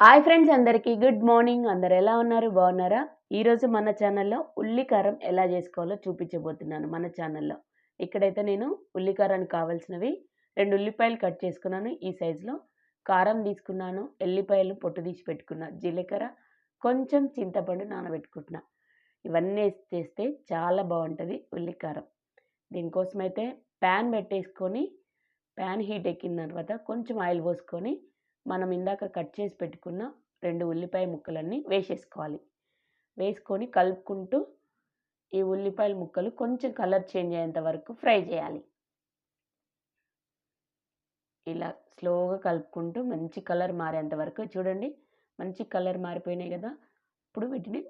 Hi friends అందరికీ. Good morning. అందరు ఎలా ఉన్నారు? బాగున్నారా? ఈరోజు మన ఛానల్లో ఉల్లికారం ఎలా చేసుకోవాలో చూపించబోతున్నాను మన ఛానల్లో. ఇక్కడైతే నేను ఉల్లికారానికి కావాల్సినవి రెండు ఉల్లిపాయలు కట్ చేసుకున్నాను. ఈ సైజులో కారం తీసుకున్నాను ఎల్లిపాయలు పొట్టు తీసి పెట్టుకున్నా జీలకర్ర కొంచెం చింతపండు నానబెట్టుకుంటున్నా. ఇవన్నీ చేస్తే చాలా బాగుంటుంది ఉల్లికారం. దీనికోసం అయితే ప్యాన్ పెట్టేసుకొని ప్యాన్ హీట్ ఎక్కిన తర్వాత కొంచెం ఆయిల్ పోసుకొని మనం ఇందాక కట్ చేసి పెట్టుకున్న రెండు ఉల్లిపాయ ముక్కలన్నీ వేసేసుకోవాలి. వేసుకొని కలుపుకుంటూ ఈ ఉల్లిపాయల ముక్కలు కొంచెం కలర్ చేంజ్ అయ్యేంత వరకు ఫ్రై చేయాలి. ఇలా స్లోగా కలుపుకుంటూ మంచి కలర్ మారేంత వరకు చూడండి మంచి కలర్ మారిపోయినాయి కదా. ఇప్పుడు వీటిని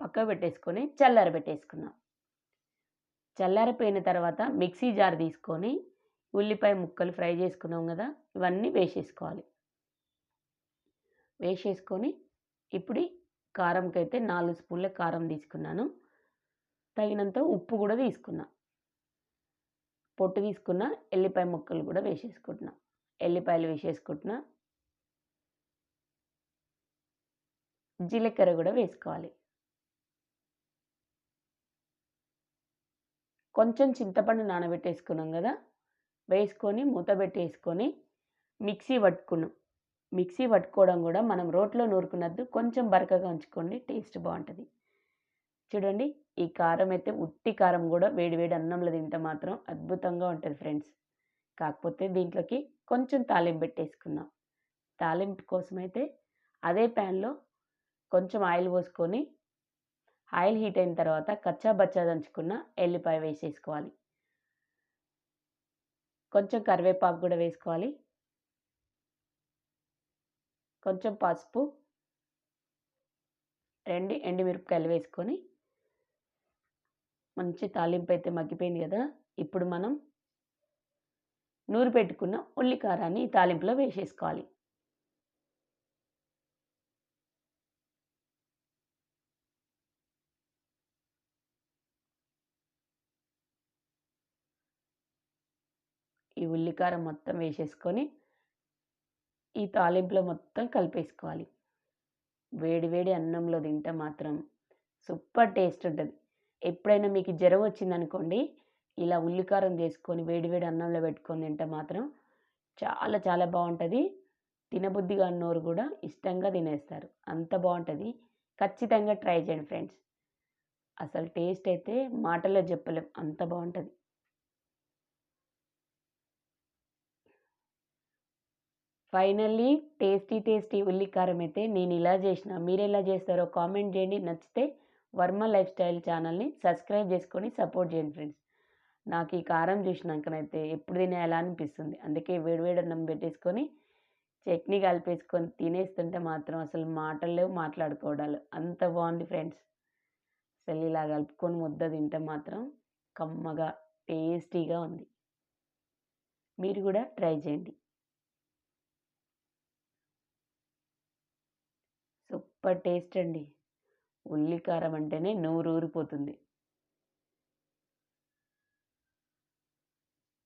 పక్క పెట్టేసుకొని చల్లార పెట్టేసుకున్నాం చల్లారిపోయిన తర్వాత మిక్సీ జార్ తీసుకొని ఉల్లిపాయ ముక్కలు ఫ్రై చేసుకున్నాం కదా ఇవన్నీ వేసేసుకోవాలి. వేసేసుకొని ఇప్పుడు కారంకి అయితే నాలుగు స్పూన్ల కారం తీసుకున్నాను. తగినంత ఉప్పు కూడా తీసుకున్నా. పొట్టు తీసుకున్న ఎల్లిపాయ ముక్కలు కూడా వేసేసుకుంటున్నా. ఎల్లిపాయలు వేసేసుకుంటున్నా. జీలకర్ర కూడా వేసుకోవాలి. కొంచెం చింతపండు నానబెట్టేసుకున్నాం కదా వేసుకొని మూత పెట్టేసుకొని మిక్సీ పట్టుకున్నాం. మిక్సీ పట్టుకోవడం కూడా మనం రోట్లో నూరుకున్నద్దు కొంచెం బరకగా ఉంచుకోండి టేస్ట్ బాగుంటుంది. చూడండి ఈ కారం అయితే ఉట్టి కారం కూడా వేడివేడి అన్నంలో తింటే మాత్రం అద్భుతంగా ఉంటుంది ఫ్రెండ్స్. కాకపోతే దీంట్లోకి కొంచెం తాలింపు పెట్టేసుకుందాం. తాలింపు కోసం అయితే అదే ప్యాన్లో కొంచెం ఆయిల్ పోసుకొని ఆయిల్ హీట్ అయిన తర్వాత కచ్చా బచ్చా దంచుకున్న ఎల్లిపాయ వేసేసుకోవాలి. కొంచెం కరివేపాకు కూడా వేసుకోవాలి. కొంచెం పసుపు రెండు ఎండుమిరపకాయలు వేసుకొని మంచి తాలింపు అయితే మగ్గిపోయింది కదా. ఇప్పుడు మనం నూరు పెట్టుకున్న ఉల్లి కారాన్ని ఈ తాలింపులో వేసేసుకోవాలి. ఈ ఉల్లికారం మొత్తం వేసేసుకొని ఈ తాలింపులో మొత్తం కలిపేసుకోవాలి. వేడి వేడి అన్నంలో తింటే మాత్రం సూపర్ టేస్ట్ ఉంటుంది. ఎప్పుడైనా మీకు జ్వరం వచ్చిందనుకోండి ఇలా ఉల్లికారం చేసుకొని వేడివేడి అన్నంలో పెట్టుకొని తింటే మాత్రం చాలా చాలా బాగుంటుంది. తినబుద్ధిగా అన్నోరు కూడా ఇష్టంగా తినేస్తారు. అంత బాగుంటుంది. ఖచ్చితంగా ట్రై చేయండి ఫ్రెండ్స్. అసలు టేస్ట్ అయితే మాటల్లో చెప్పలేం. అంత బాగుంటుంది. ఫైనల్లీ టేస్టీ టేస్టీ ఉల్లికారం అయితే నేను ఇలా చేసిన. మీరు ఎలా చేస్తారో కామెంట్ చేయండి. నచ్చితే వర్మ లైఫ్ స్టైల్ ఛానల్ని సబ్స్క్రైబ్ చేసుకొని సపోర్ట్ చేయండి ఫ్రెండ్స్. నాకు ఈ కారం చూసినాకనైతే ఎప్పుడు తినేయాలా అనిపిస్తుంది? అందుకే వేడివేడి అన్నం పెట్టేసుకొని చట్నీ కలిపేసుకొని తినేస్తుంటే మాత్రం అసలు మాటలు లేవు మాట్లాడుకోవడాలు. అంత బాగుంది ఫ్రెండ్స్. అసలు ఇలా కలుపుకొని ముద్ద తింటే మాత్రం కమ్మగా టేస్టీగా ఉంది. మీరు కూడా ట్రై చేయండి. సూపర్ టేస్ట్ అండి. ఉల్లికారం అంటేనే నోరు ఊరిపోతుంది.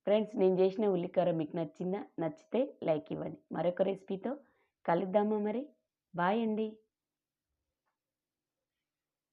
ఫ్రెండ్స్ నేను చేసిన ఉల్లికారం మీకు నచ్చిందా? నచ్చితే లైక్ ఇవ్వండి. మరొక రెసిపీతో కలుద్దామా మరి? బాయ్ అండి.